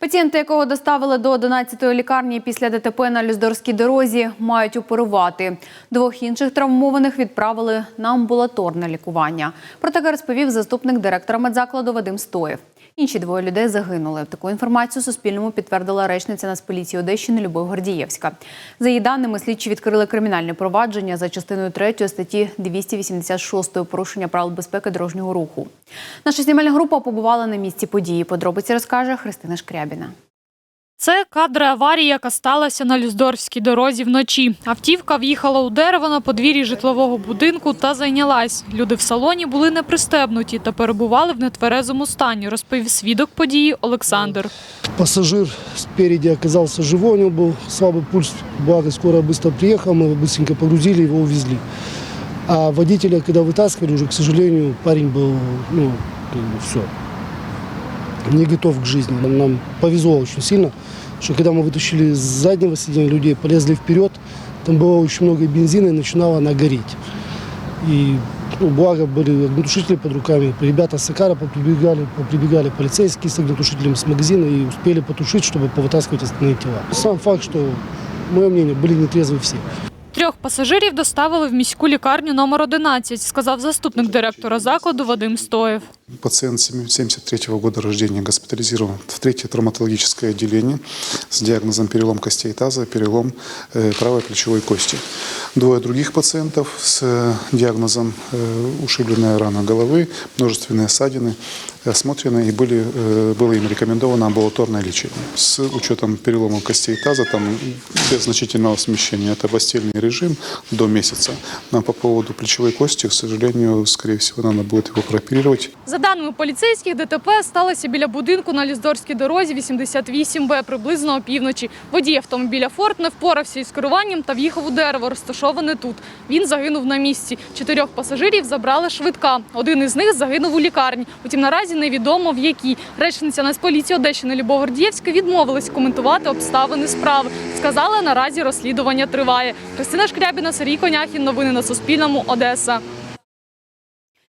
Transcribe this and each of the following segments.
Пацієнти, якого доставили до 11-ї лікарні після ДТП на Люздорській дорозі, мають оперувати. Двох інших травмованих відправили на амбулаторне лікування. Про таке розповів заступник директора медзакладу Вадим Стоєв. Інші двоє людей загинули. Таку інформацію Суспільному підтвердила речниця Нацполіції Одещини Любов Гордієвська. За її даними, слідчі відкрили кримінальне провадження за частиною 3 статті 286 порушення правил безпеки дорожнього руху. Наша знімальна група побувала на місці події. Подробиці розкаже Христина Шкрябіна. Це кадри аварії, яка сталася на Люздорфській дорозі вночі. Автівка в'їхала у дерево на подвір'ї житлового будинку та зайнялась. Люди в салоні були непристебнуті та перебували в нетверезому стані, розповів свідок події Олександр. Пассажир спереди оказался живой, у него был слабый пульс, благо скорая быстро приехала, мы его быстренько погрузили, его увезли. А водителя, когда вытаскивали, уже, к сожалению, парень был, ну, все, Не готов к жизни. Нам, повезло очень сильно, что когда мы вытащили с заднего сиденья людей, полезли вперед, там было очень много бензина и начинала она гореть. И ну, благо были огнетушители под руками. Ребята с Сакара поприбегали, поприбегали полицейские с огнетушителем с магазина и успели потушить, чтобы повытаскивать остальные тела. Сам факт, что, мое мнение, были нетрезвы все. Трьох пасажирів доставили в міську лікарню номер 11, сказав заступник директора закладу Вадим Стоєв. Пациент 73 года рождения госпитализирован в третье травматологическое отделение с диагнозом перелом костей таза, перелом э, правой плечевой кости. Двое других пациентов с э, диагнозом э, ушибленная рана головы, множественные ссадины осмотрены и были, э, было им рекомендовано амбулаторное лечение. С учетом перелома костей таза, там без значительного смещения, это постельный режим до месяца. Нам по поводу плечевой кости, к сожалению, скорее всего, надо будет его прооперировать. За даними поліцейських, ДТП сталося біля будинку на Ліздорській дорозі 88Б приблизно опівночі. Водій автомобіля «Форд» не впорався із керуванням та в'їхав у дерево, розташоване тут. Він загинув на місці. Чотирьох пасажирів забрали швидка. Один із них загинув у лікарні. Утім, наразі невідомо в якій. Речниця Нацполіції Одещини Любов Гордієвська відмовилась коментувати обставини справи. Сказала, наразі розслідування триває. Христина Шкрябіна, Сергій Коняхін. Новини на Суспільному. Одеса.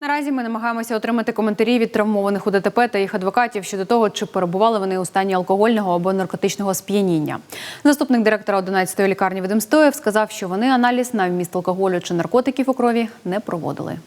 Наразі ми намагаємося отримати коментарі від травмованих у ДТП та їх адвокатів щодо того, чи перебували вони у стані алкогольного або наркотичного сп'яніння. Заступник директора 11-ї лікарні Вадим Стоєв сказав, що вони аналіз на вміст алкоголю чи наркотиків у крові не проводили.